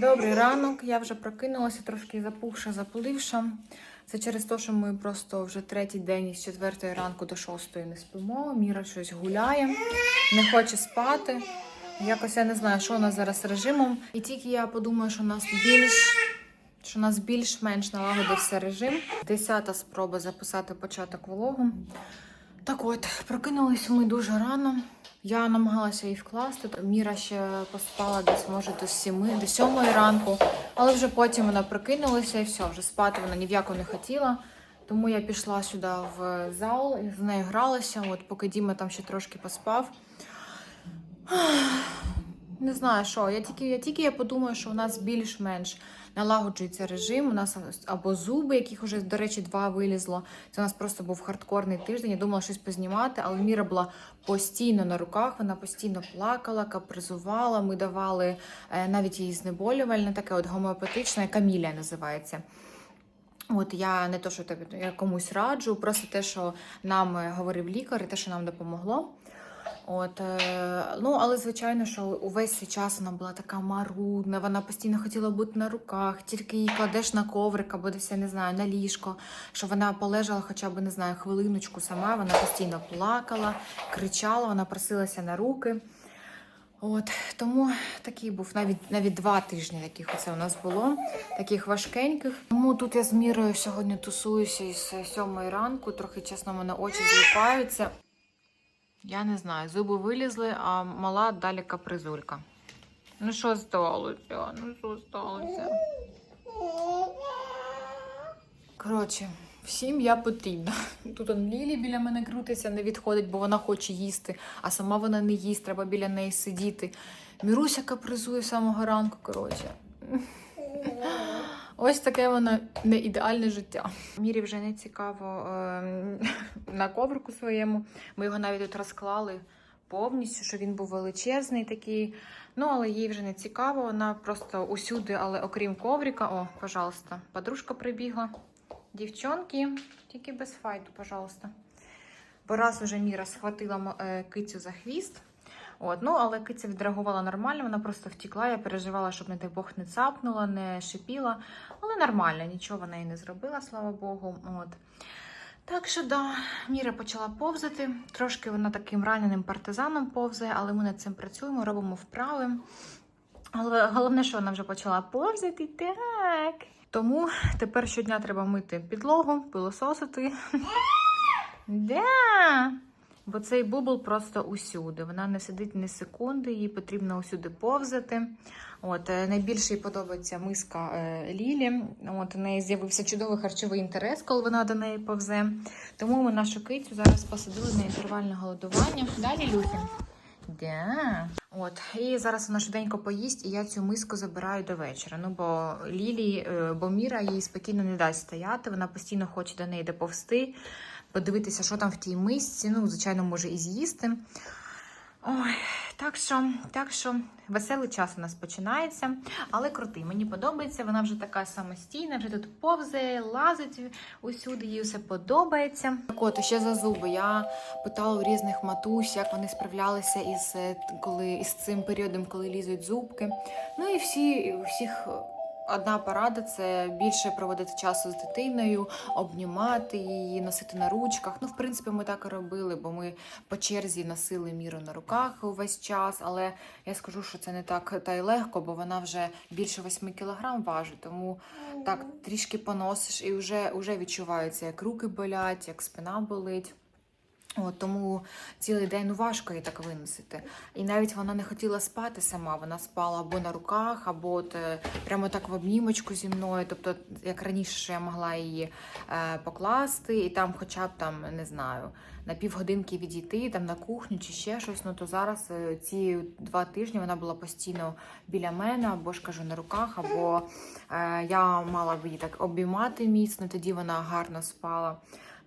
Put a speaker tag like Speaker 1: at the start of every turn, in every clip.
Speaker 1: Добрий ранок. Я вже прокинулася, трошки запухша, запаливша. Це через те, що ми просто вже третій день із четвертої ранку до шостої не спимо. Міра щось гуляє, не хоче спати. Якось я не знаю, що у нас зараз з режимом. І тільки я подумаю, що у нас більш що у нас більш-менш налагодився режим. Десята спроба записати початок влогу. Так от, прокинулися ми дуже рано. Я намагалася її вкласти. Міра ще поспала десь, може, до сіми, до сьомої ранку, але вже потім вона прокинулася і все, вже спати вона ні в яку не хотіла. Тому я пішла сюди в зал з нею гралася, от поки Діма там ще трошки поспав. Не знаю, що. Я тільки, я тільки я подумаю, що у нас більш-менш налагоджується режим. У нас або зуби, яких вже, до речі, два вилізло. Це у нас просто був хардкорний тиждень. Я думала щось познімати, але Міра була постійно на руках, вона постійно плакала, капризувала. Ми давали е, навіть їй знеболювальне, таке от гомеопатичне, камілія називається. От я не то, що тобі я комусь раджу, просто те, що нам е, говорив лікар, і те, що нам допомогло. От, е, ну, але звичайно, що увесь цей час вона була така марудна, вона постійно хотіла бути на руках, тільки її кладеш на коврик або десь, я не знаю, на ліжко, що вона полежала хоча б, не знаю, хвилиночку сама, вона постійно плакала, кричала, вона просилася на руки. От, тому такий був навіть навіть два тижні, таких оце у нас було, таких важкеньких. Тому тут я з мірою сьогодні тусуюся із сьомої ранку, трохи чесно, мене очі злипаються. Я не знаю, зуби вилізли, а мала далі капризулька. Ну що сталося? Ну що сталося? Коротше, всім я потрібна. Тут он Лілі біля мене крутиться, не відходить, бо вона хоче їсти, а сама вона не їсть, треба біля неї сидіти. Міруся капризує з самого ранку, коротше. Ось таке воно не ідеальне життя. Мірі вже не цікаво е, на коврику своєму. Ми його навіть тут розклали повністю, що він був величезний такий. Ну, але їй вже не цікаво. Вона просто усюди, але окрім коврика. О, пожалуйста, подружка прибігла. Дівчонки, тільки без файту, пожалуйста. Бо раз уже Міра схватила е, кицю за хвіст. От, ну, але киця відреагувала нормально, вона просто втікла. Я переживала, щоб, не дай Бог, не цапнула, не шипіла. Але нормально, нічого вона і не зробила, слава Богу. От. Так що, да, Міра почала повзати. Трошки вона таким раненим партизаном повзає, але ми над цим працюємо, робимо вправи. Але головне, що вона вже почала повзати. Так. Тому тепер щодня треба мити підлогу, пилососити. Да. Бо цей бубл просто усюди. Вона не сидить ні секунди, їй потрібно усюди повзати. От, е, найбільше їй подобається миска е, Лілі. От, у неї з'явився чудовий харчовий інтерес, коли вона до неї повзе. Тому ми нашу кицю зараз посадили на інтервальне голодування. Далі Люхін. Да. От, і зараз вона швиденько поїсть, і я цю миску забираю до вечора. Ну, бо Лілі, е, бо Міра їй спокійно не дасть стояти, вона постійно хоче до неї доповзти, подивитися, що там в тій мисці. Ну, звичайно, може і з'їсти. Ой, так що, так що веселий час у нас починається, але крутий. Мені подобається. Вона вже така самостійна, вже тут повзає, лазить усюди, їй все подобається. Так от, ще за зуби. Я питала у різних матусь, як вони справлялися із е, коли із цим періодом, коли лізуть зубки. Ну і всі всіх. Одна порада це більше проводити часу з дитиною, обнімати її, носити на ручках. Ну, в принципі, ми так і робили, бо ми по черзі носили міру на руках увесь час. Але я скажу, що це не так та й легко, бо вона вже більше 8 кілограм важить. Тому так трішки поносиш і вже, вже відчувається, як руки болять, як спина болить. От, тому цілий день ну, важко її так виносити. І навіть вона не хотіла спати сама. Вона спала або на руках, або от, е, прямо так в обнімочку зі мною. Тобто, як раніше я могла її е, покласти, і там, хоча б там, не знаю, на півгодинки відійти, там на кухню чи ще щось. Ну то зараз е, ці два тижні вона була постійно біля мене, або ж кажу на руках, або е, я мала б її так обіймати міцно, тоді вона гарно спала.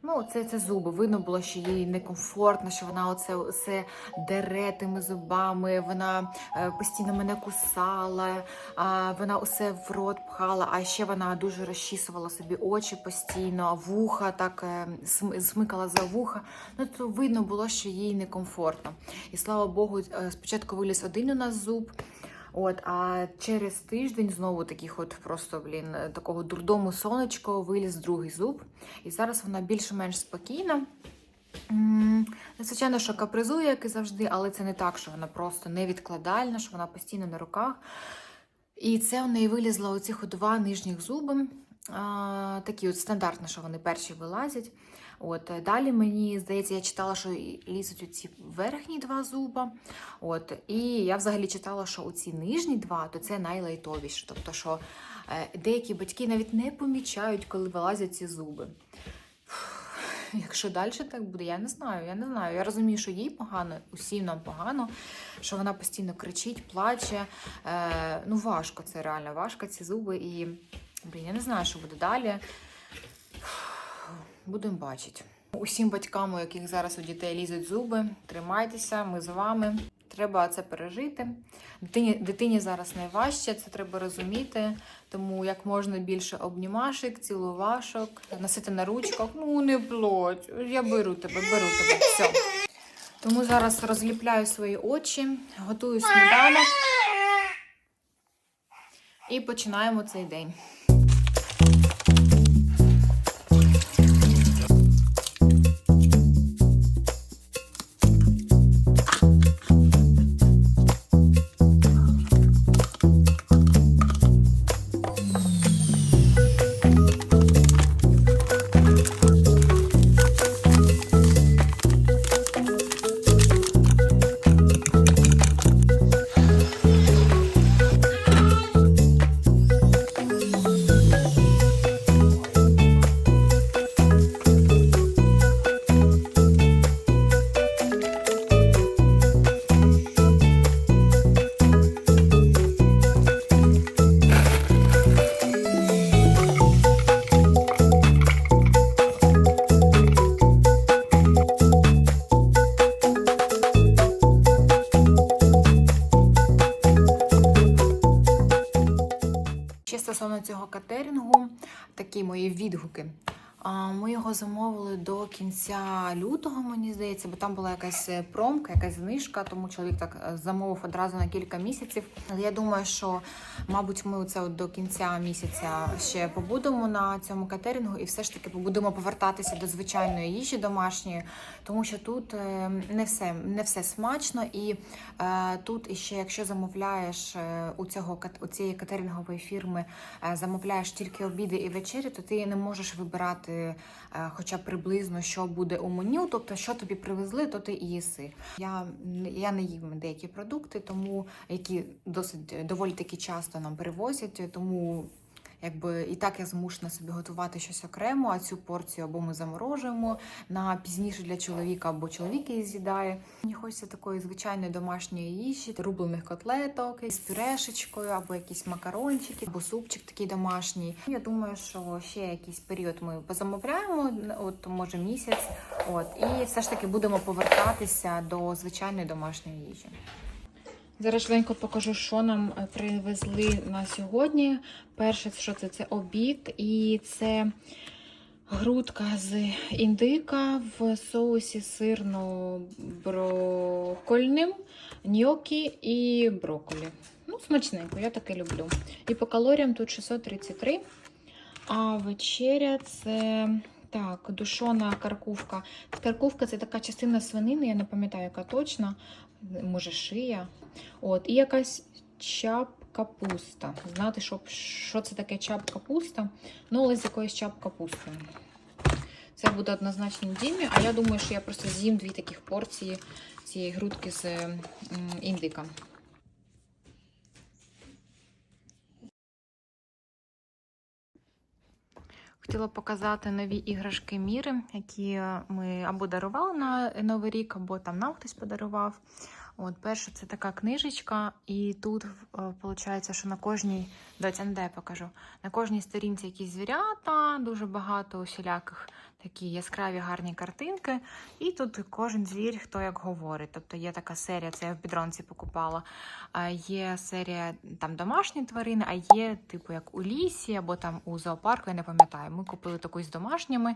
Speaker 1: Ну, це, це зуби. Видно було, що їй некомфортно, що вона оце все дере тими зубами, вона е, постійно мене кусала, вона усе в рот пхала, а ще вона дуже розчісувала собі очі постійно, вуха так е, см- смикала за вуха. Ну, то видно було, що їй некомфортно. І слава Богу, е, спочатку виліз один у нас зуб. От, а через тиждень знову таких от просто, блін, такого дурдому сонечко виліз другий зуб. І зараз вона більш-менш спокійна. Звичайно, що капризує, як і завжди, але це не так, що вона просто невідкладальна, що вона постійно на руках. І це в неї вилізло оцих два нижніх зуби. А, такі от стандартно, що вони перші вилазять. От е, далі мені здається, я читала, що лізуть оці верхні два зуба. От, і я взагалі читала, що оці нижні два, то це найлайтовіші. Тобто, що е, деякі батьки навіть не помічають, коли вилазять ці зуби. Якщо далі так буде, я не знаю. Я не знаю. Я розумію, що їй погано, усім нам погано, що вона постійно кричить, плаче. Е, ну, важко це реально, важко ці зуби. І блін, я не знаю, що буде далі. Будемо бачити. Усім батькам, у яких зараз у дітей лізуть зуби, тримайтеся, ми з вами. Треба це пережити. Дитині, дитині зараз найважче, це треба розуміти. Тому як можна більше обнімашок, цілувашок, носити на ручках. Ну не плоть. Я беру тебе, беру тебе. Все. Тому зараз розліпляю свої очі, готую сніданок і починаємо цей день. Такі мої відгуки. Ми його замовили до кінця лютого, мені здається, бо там була якась е, промка, якась знижка, тому чоловік так е, замовив одразу на кілька місяців. Але я думаю, що, мабуть, ми це до кінця місяця ще побудемо на цьому катерингу і все ж таки будемо повертатися до звичайної їжі домашньої, тому що тут е, не все, не все смачно, і тут іще, якщо замовляєш у цього у цієї катерингової фірми, замовляєш тільки обіди і вечері, то ти не можеш вибирати е, хоча б приблизно, що буде у меню, тобто що тобі привезли, то ти і їси. Я, я не їм деякі продукти, тому які досить доволі таки часто нам привозять, тому. Якби і так я змушена собі готувати щось окремо, а цю порцію або ми заморожуємо на пізніше для чоловіка, або чоловік її з'їдає. Мені хочеться такої звичайної домашньої їжі, рублених котлеток з пюрешечкою, або якісь макарончики, або супчик такий домашній. Я думаю, що ще якийсь період ми позамовляємо, от може місяць. От і все ж таки будемо повертатися до звичайної домашньої їжі. Зараз швиденько покажу, що нам е, привезли на сьогодні. Перше, що це? Це обід, і це грудка з індика в соусі сирно-брокольним, ньокі і брокколі. Ну, смачненько, я таке люблю. І по калоріям тут 633. А вечеря це так, душона каркувка. Каркувка це така частина свинини, я не пам'ятаю, яка точно. Може, шия. От, і якась чап капуста. Знати, що, що це таке чап капуста. Ну, але з якоюсь чап капустою. Це буде однозначно Дімі, а я думаю, що я просто з'їм дві таких порції цієї грудки з індика. Хотіла показати нові іграшки Міри, які ми або дарували на Новий рік, або там нам хтось подарував. От, Перша це така книжечка, і тут виходить, що на кожній, доця, не дай я покажу, на кожній сторінці якісь звірята, дуже багато усіляких такі яскраві гарні картинки. І тут кожен звір, хто як говорить. Тобто є така серія, це я в підронці покупала. Є серія там домашні тварини, а є, типу, як у лісі або там у зоопарку, я не пам'ятаю. Ми купили таку з домашніми,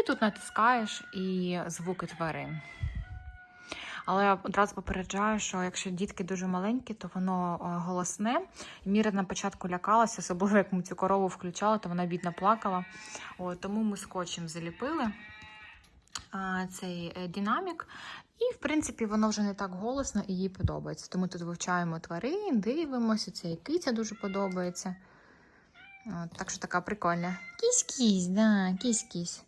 Speaker 1: і тут натискаєш і звуки тварин. Але одразу попереджаю, що якщо дітки дуже маленькі, то воно е, голосне. Міра на початку лякалася, особливо як ми цю корову включали, то вона бідно плакала. От, тому ми скотчем заліпили цей е, динамік. І, в принципі, воно вже не так голосно і їй подобається. Тому тут вивчаємо тварин, дивимося. Це і киця дуже подобається. От, так що така прикольна. Кісь-кісь, да, кісь-кісь.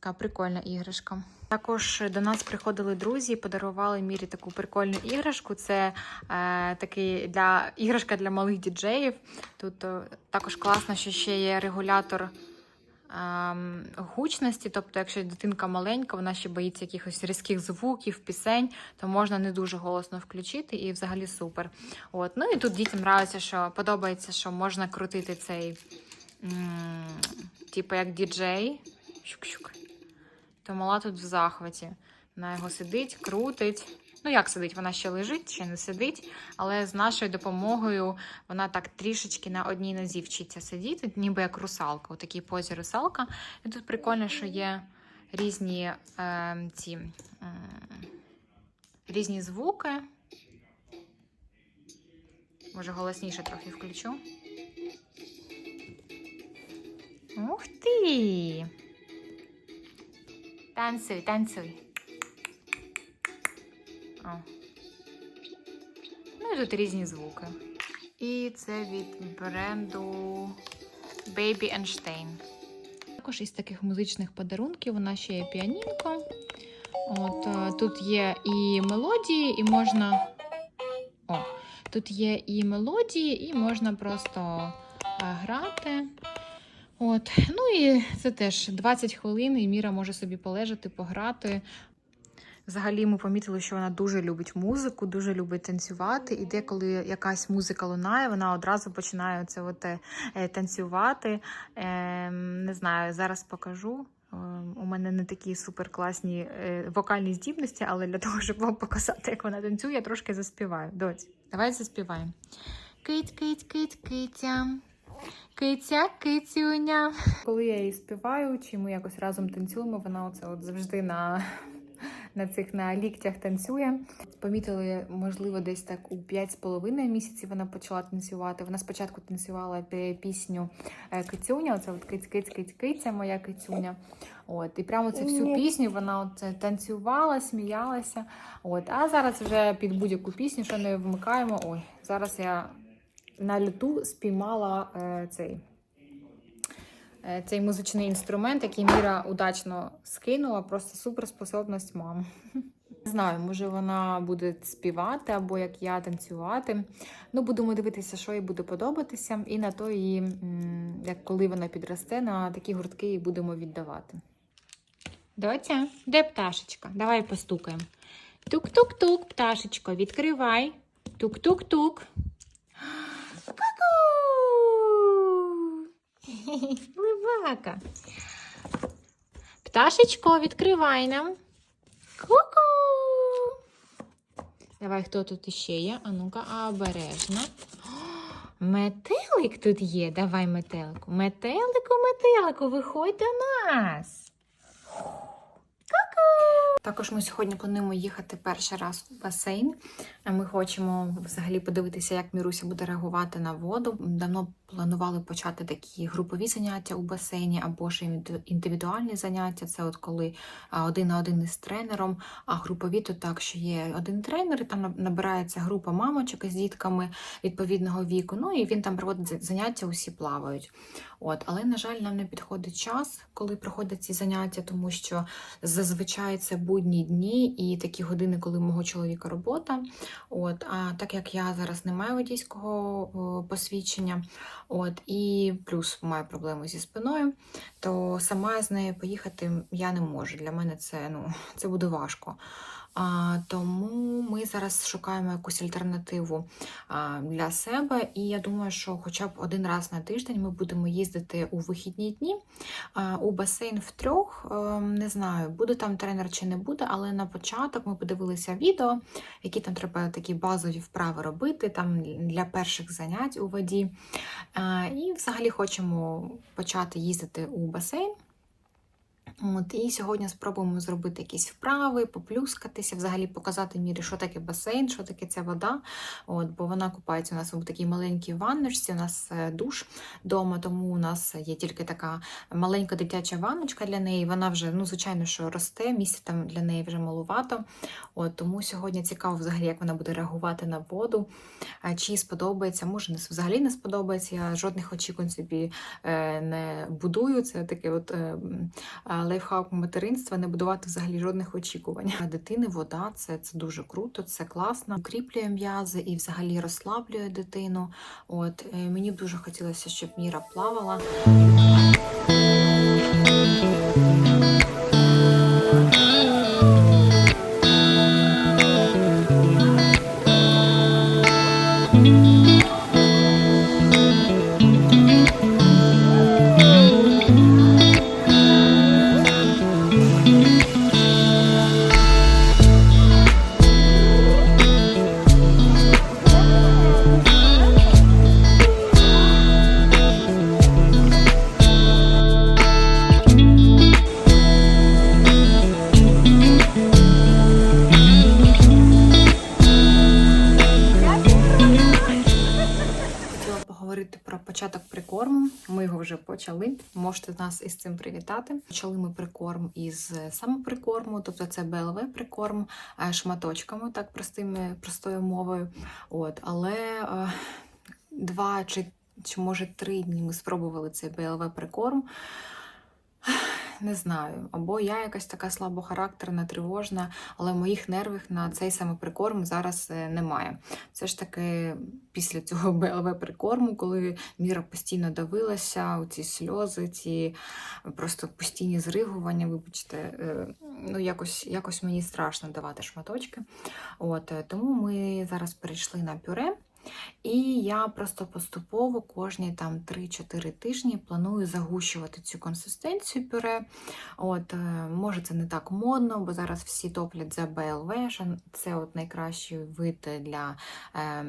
Speaker 1: Така прикольна іграшка. Також до нас приходили друзі і подарували Мірі таку прикольну іграшку. Це е, такий для іграшка для малих діджеїв. Тут е, також класно, що ще є регулятор ем, гучності. Тобто, якщо дитинка маленька, вона ще боїться якихось різких звуків, пісень, то можна не дуже голосно включити і взагалі супер. От. Ну і тут дітям нравиться, що подобається, що можна крутити цей, типу як діджей. Щук-щук. То мала тут в захваті. Вона його сидить, крутить. Ну, як сидить, вона ще лежить, ще не сидить, але з нашою допомогою вона так трішечки на одній нозі вчиться сидіти, ніби як русалка, у такій позі русалка. І тут прикольно, що є різні е, ці е, різні звуки. Може, голосніше трохи включу. Ух ти! Танцюй, танцюй. Ну і тут різні звуки. І це від бренду Baby Einstein. Також із таких музичних подарунків нас ще є піанінко. От, е, тут є і мелодії, і можна. О, тут є і мелодії, і можна просто е, грати. От. Ну і це теж 20 хвилин, і Міра може собі полежати, пограти. Взагалі ми помітили, що вона дуже любить музику, дуже любить танцювати. І деколи якась музика лунає, вона одразу починає це от, е, танцювати. Е, не знаю, зараз покажу. Е, У мене не такі суперкласні е, вокальні здібності, але для того, щоб вам показати, як вона танцює, я трошки заспіваю. Доць, давай заспіваємо. Кить, кить, кить, китя. Киця, кицюня. Коли я її співаю, чи ми якось разом танцюємо, вона оце от завжди на, на цих на ліктях танцює. Помітили, можливо, десь так у 5,5 місяців вона почала танцювати. Вона спочатку танцювала пісню е, Кицюня, оце от киць, киць, киць, киця, моя кицюня. От, і прямо це всю пісню вона от танцювала, сміялася. От, а зараз вже під будь-яку пісню, що не вмикаємо. Ой, зараз я на люту спіймала е, цей, е, цей музичний інструмент, який Міра удачно скинула. Просто суперспособність мам. Не знаю, може вона буде співати або як я танцювати. Ну, будемо дивитися, що їй буде подобатися, і на то її, як коли вона підросте, на такі гуртки її будемо віддавати. Доця, де пташечка? Давай постукаємо. Тук-тук-тук, пташечко, відкривай. Тук-тук-тук. Ку-ку! Левака. Пташечко, відкривай нам. Ку-ку! Давай, хто тут іще є? А ну-ка, обережно. Метелик тут є. Давай метелику. Метелику, метелику, виходь до нас. Ку-ку! Також ми сьогодні плануємо їхати перший раз у басейн. Ми хочемо взагалі подивитися, як Міруся буде реагувати на воду. Давно планували почати такі групові заняття у басейні або ж індивідуальні заняття. Це от коли один на один із тренером, а групові то так, що є один тренер, і там набирається група мамочок із дітками відповідного віку. Ну і він там проводить заняття, усі плавають. От, але на жаль, нам не підходить час, коли проходять ці заняття, тому що зазвичай це будні дні і такі години, коли мого чоловіка робота. От, а так як я зараз не маю водійського посвідчення, от, і плюс маю проблему зі спиною, то сама з нею поїхати я не можу. Для мене це, ну, це буде важко. Тому ми зараз шукаємо якусь альтернативу для себе. І я думаю, що хоча б один раз на тиждень ми будемо їздити у вихідні дні у басейн втрьох. Е, Не знаю, буде там тренер чи не буде, але на початок ми подивилися відео, які там треба такі базові вправи робити там для перших занять у воді. І взагалі хочемо почати їздити у басейн. От, і сьогодні спробуємо зробити якісь вправи, поплюскатися, взагалі показати мірі, що таке басейн, що таке ця вода. От, бо вона купається у нас у такій маленькій ванночці, у нас е, душ вдома, тому у нас є тільки така маленька дитяча ванночка для неї. Вона вже, ну, звичайно, що росте, місця там для неї вже малувато. От, тому сьогодні цікаво, взагалі, як вона буде реагувати на воду, чи сподобається, може, взагалі не сподобається. Я жодних очікувань собі е, не будую. Це таке от. Лайфхак материнства не будувати взагалі жодних очікувань. Для дитини вода це, це дуже круто, це класно, укріплює м'язи і взагалі розслаблює дитину. От е, мені б дуже хотілося, щоб Міра плавала. Нас із цим привітати. Почали ми прикорм із самоприкорму, тобто це БЛВ прикорм е, шматочками, так простими простою мовою. От, але е, два чи, чи може три дні ми спробували цей БЛВ прикорм. Не знаю, або я якась така слабохарактерна, тривожна, але моїх нервів на цей саме прикорм зараз е, немає. Все ж таки, після цього БЛВ прикорму, коли Міра постійно давилася, ці сльози, ці просто постійні зригування, вибачте, е, ну якось, якось мені страшно давати шматочки. От, е, тому ми зараз перейшли на пюре. І я просто поступово кожні там 3-4 тижні планую загущувати цю консистенцію пюре. От, е, може, це не так модно, бо зараз всі топлять за БЛВ. Це от найкращий вид для, е,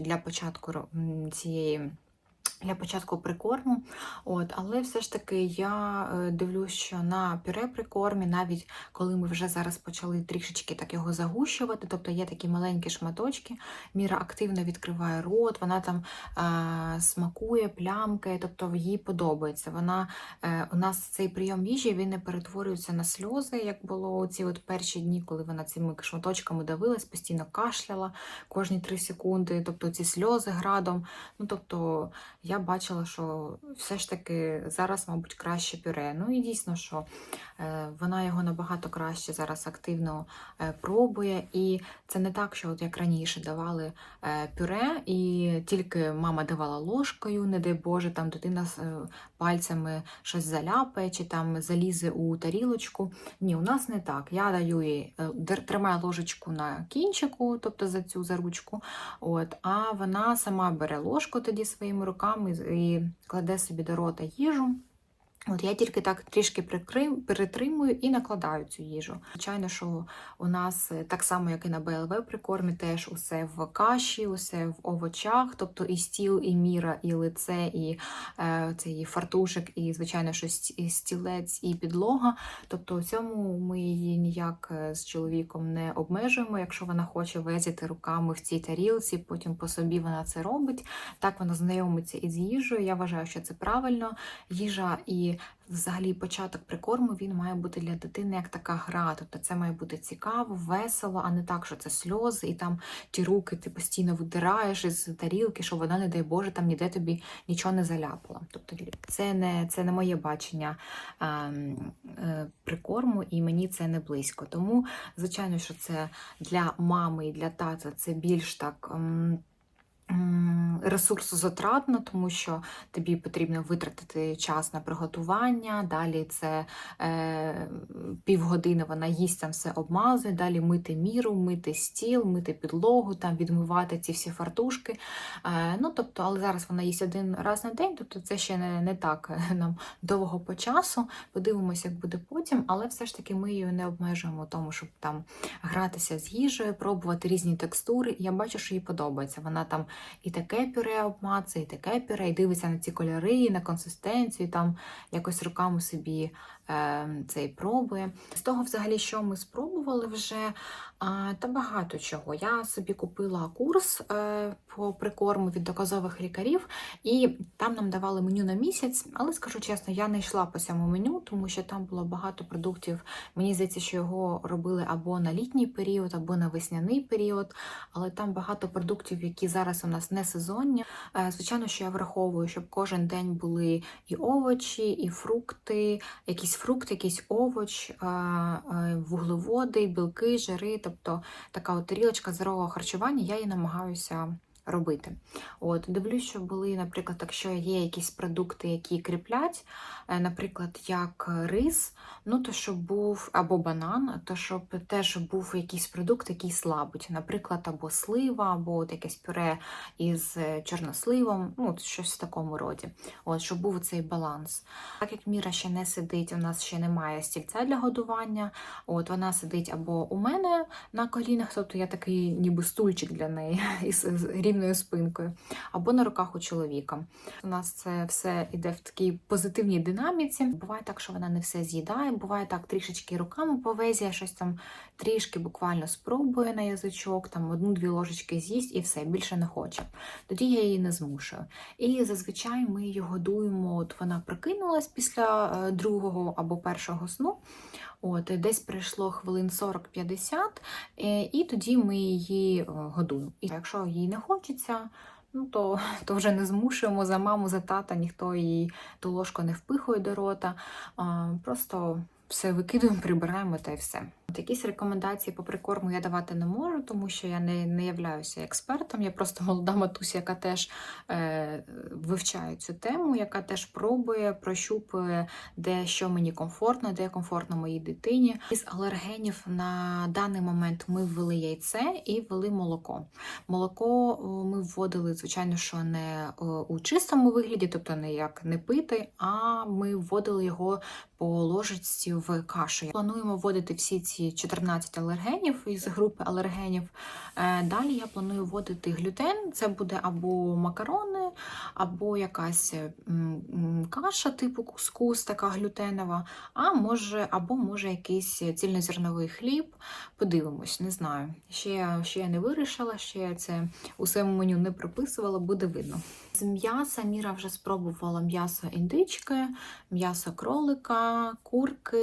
Speaker 1: для початку цієї. Для початку прикорму, от, але все ж таки я е, дивлюсь, що на пюре прикормі, навіть коли ми вже зараз почали трішечки так його загущувати, тобто є такі маленькі шматочки, Міра активно відкриває рот, вона там е, смакує, плямкає, тобто їй подобається. Вона, е, у нас цей прийом їжі він не перетворюється на сльози, як було у ці от перші дні, коли вона цими шматочками давилась, постійно кашляла кожні 3 секунди, тобто ці сльози градом. Ну, тобто, я бачила, що все ж таки зараз, мабуть, краще пюре. Ну і дійсно, що е, вона його набагато краще зараз активно е, пробує. І це не так, що от як раніше давали е, пюре, і тільки мама давала ложкою, не дай Боже, там дитина пальцями щось заляпає чи там залізе у тарілочку. Ні, у нас не так. Я даю їй тримаю ложечку на кінчику, тобто за цю за ручку. От, а вона сама бере ложку тоді своїми руками і кладе собі до рота їжу. От я тільки так трішки перетримую і накладаю цю їжу. Звичайно, що у нас е, так само, як і на БЛВ прикормі, теж усе в каші, усе в овочах, тобто і стіл, і міра, і лице, і е, цей фартушик, і, звичайно, що стілець, і підлога. Тобто у цьому ми її ніяк е, з чоловіком не обмежуємо. Якщо вона хоче везити руками в цій тарілці, потім по собі вона це робить. Так вона знайомиться із їжею. Я вважаю, що це правильно. Їжа і взагалі початок прикорму він має бути для дитини як така гра. Тобто це має бути цікаво, весело, а не так, що це сльози, і там ті руки ти постійно видираєш із тарілки, щоб вона, не дай Боже, там ніде тобі нічого не заляпала. Тобто це не, це не моє бачення ем, е, прикорму, і мені це не близько. Тому, звичайно, що це для мами і для тата це більш так. м, Ресурсозатратно, тому що тобі потрібно витратити час на приготування. Далі це е, півгодини вона їсть там все обмазує, далі мити міру, мити стіл, мити підлогу, там відмивати ці всі фартушки. Е, ну, тобто, але зараз вона їсть один раз на день, тобто це ще не, не так е, нам довго по часу. Подивимося, як буде потім, але все ж таки ми її не обмежуємо тому, щоб там гратися з їжею, пробувати різні текстури. Я бачу, що їй подобається. Вона там і таке пюре обмацує, і таке пюре, і дивиться на ці кольори, і на консистенцію, і там якось руками собі е, цей пробує. З того, взагалі, що ми спробували вже, та багато чого. Я собі купила курс е, по прикорму від доказових лікарів, і там нам давали меню на місяць, але скажу чесно, я не йшла по цьому меню, тому що там було багато продуктів. Мені здається, що його робили або на літній період, або на весняний період, але там багато продуктів, які зараз у нас не сезонні. Е, Звичайно, що я враховую, щоб кожен день були і овочі, і фрукти, якийсь фрукт, якийсь овоч, е, е, вуглеводи, білки, жири, тобто така от тарілочка здорового харчування, я її намагаюся робити. От, дивлюсь, що були, наприклад, якщо є якісь продукти, які кріплять, е, наприклад, як рис, ну то щоб був або банан, то щоб теж був якийсь продукт, який слабить, наприклад, або слива, або от якесь пюре із е, чорносливом, ну щось в такому роді. От, щоб був цей баланс. Так як Міра ще не сидить, у нас ще немає стільця для годування. От вона сидить або у мене на колінах, тобто я такий ніби стульчик для неї із рівною спинкою, або на руках у чоловіка. У нас це все іде в такій позитивній динаміці. Буває так, що вона не все з'їдає, буває так, трішечки руками повезє, щось там трішки буквально спробує на язичок, там одну-дві ложечки з'їсть і все, більше не хоче. Тоді я її не змушую. І зазвичай ми її годуємо. От вона прокинулась після е, другого або першого сну. От, десь пройшло хвилин 40-50, е, і тоді ми її е, годуємо. І якщо їй не хочеться, ну то, то вже не змушуємо за маму, за тата, ніхто їй ту ложку не впихує до рота. Просто все викидуємо, прибираємо та й все. От якісь рекомендації по прикорму я давати не можу, тому що я не, не являюся експертом. Я просто молода матуся, яка теж е, вивчає цю тему, яка теж пробує, прощупує, де що мені комфортно, де комфортно моїй дитині. Із алергенів на даний момент ми ввели яйце і ввели молоко. Молоко ми вводили, звичайно, що не у чистому вигляді, тобто не як не пити, а ми вводили його по ложечці в кашу. Плануємо вводити всі ці 14 алергенів із групи алергенів. Е, Далі я планую вводити глютен. Це буде або макарони, або якась каша, типу кускус, така глютенова, а може, або може якийсь цільнозерновий хліб. Подивимось, не знаю. Ще, ще я не вирішила, ще це у своєму меню не прописувала, буде видно. З м'яса Міра вже спробувала м'ясо індички, м'ясо кролика, курки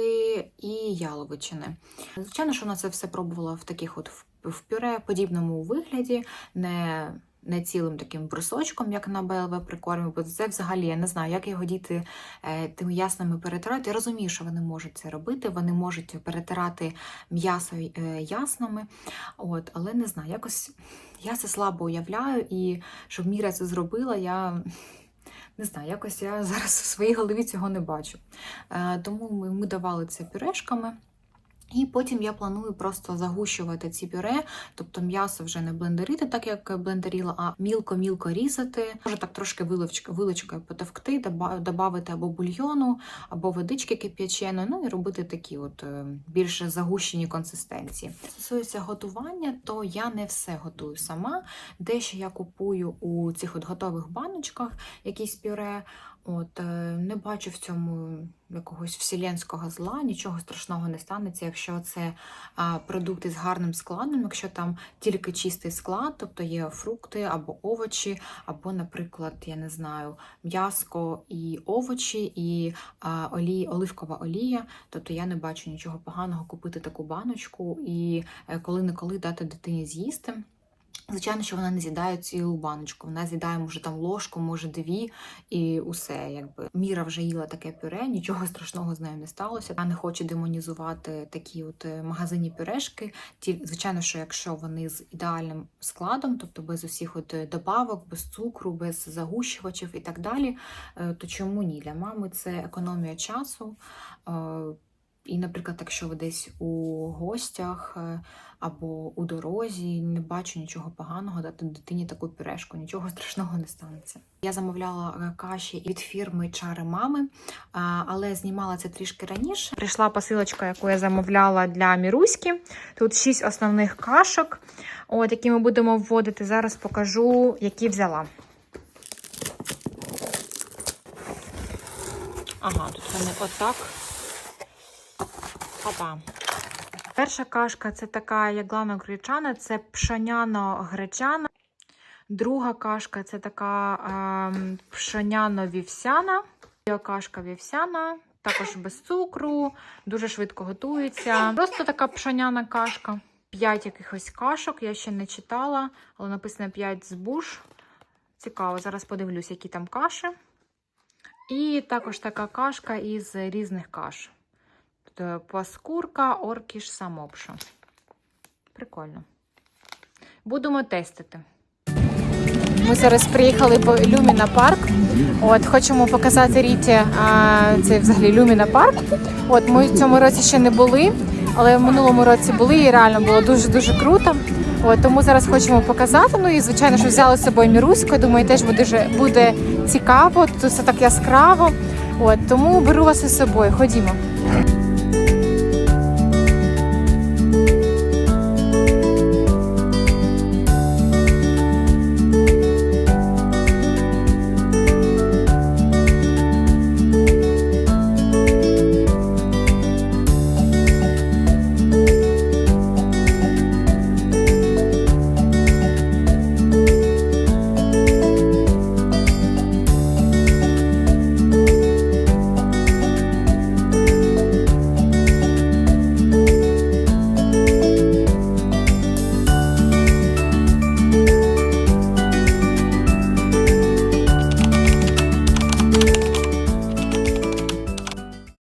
Speaker 1: і яловичини. Звичайно, що вона це все пробувала в таких от в- пюре подібному вигляді, не, не цілим таким брусочком, як на БЛВ прикормі, бо це взагалі я не знаю, як його діти е, тими ясними перетирати. Я розумію, що вони можуть це робити, вони можуть перетирати м'ясо е, яснами, от, але не знаю, якось я це слабо уявляю, і щоб Міра це зробила, я. Не знаю, якось я зараз в своїй голові цього не бачу. Е, тому ми давали це пюрешками. І потім я планую просто загущувати ці пюре, тобто м'ясо вже не блендерити, так як блендеріла, а мілко-мілко різати. Може так трошки вилочкою, вилочкою потовкти, додати або бульйону, або водички кип'яченої, ну і робити такі от е, більш загущені консистенції. Стосується готування, то я не все готую сама. Дещо я купую у цих от готових баночках якісь пюре. От, е, не бачу в цьому якогось вселенського зла, нічого страшного не станеться, якщо це продукти з гарним складом, якщо там тільки чистий склад, тобто є фрукти або овочі, або, наприклад, я не знаю, м'яско і овочі, і олій, оливкова олія. Тобто я не бачу нічого поганого купити таку баночку і е, коли-неколи дати дитині з'їсти. Звичайно, що вона не з'їдає цілу баночку, вона з'їдає, може, там ложку, може, дві, і усе. Якби Міра вже їла таке пюре, нічого страшного з нею не сталося. Я не хочу демонізувати такі от е, магазинні пюрешки. Ті, звичайно, що якщо вони з ідеальним складом, тобто без усіх от е, добавок, без цукру, без загущувачів і так далі, е, то чому ні? Для мами це економія часу. І, наприклад, якщо ви десь у гостях е, або у дорозі, не бачу нічого поганого дати дитині таку пюрешку, нічого страшного не станеться. Я замовляла е, каші від фірми Чари Мами, але знімала це трішки раніше. Прийшла посилочка, яку я замовляла для Міруськи. Тут шість основних кашок, от, які ми будемо вводити. Зараз покажу, які взяла. Ага, тут вони отак Опа. Перша кашка це така яглано-гречана, це пшоняно-гречана. Друга кашка це така ем, пшоняно-вівсяна. Кашка вівсяна, також без цукру, дуже швидко готується. Просто така пшоняна кашка. П'ять якихось кашок, я ще не читала, але написано 5 збуш. Цікаво, зараз подивлюсь, які там каші. І також така кашка із різних каш. Тобто паскурка, оркіш, самопша. Прикольно. Будемо тестити. Ми зараз приїхали в Люміна парк. От хочемо показати Ріті а, це взагалі Люміна парк. От ми в цьому році ще не були, але в минулому році були і реально було дуже дуже круто. От тому зараз хочемо показати. Ну і звичайно, що взяли з собою Міруську. Думаю, теж буде буде цікаво. Тут все так яскраво. От тому беру вас із собою. Ходімо.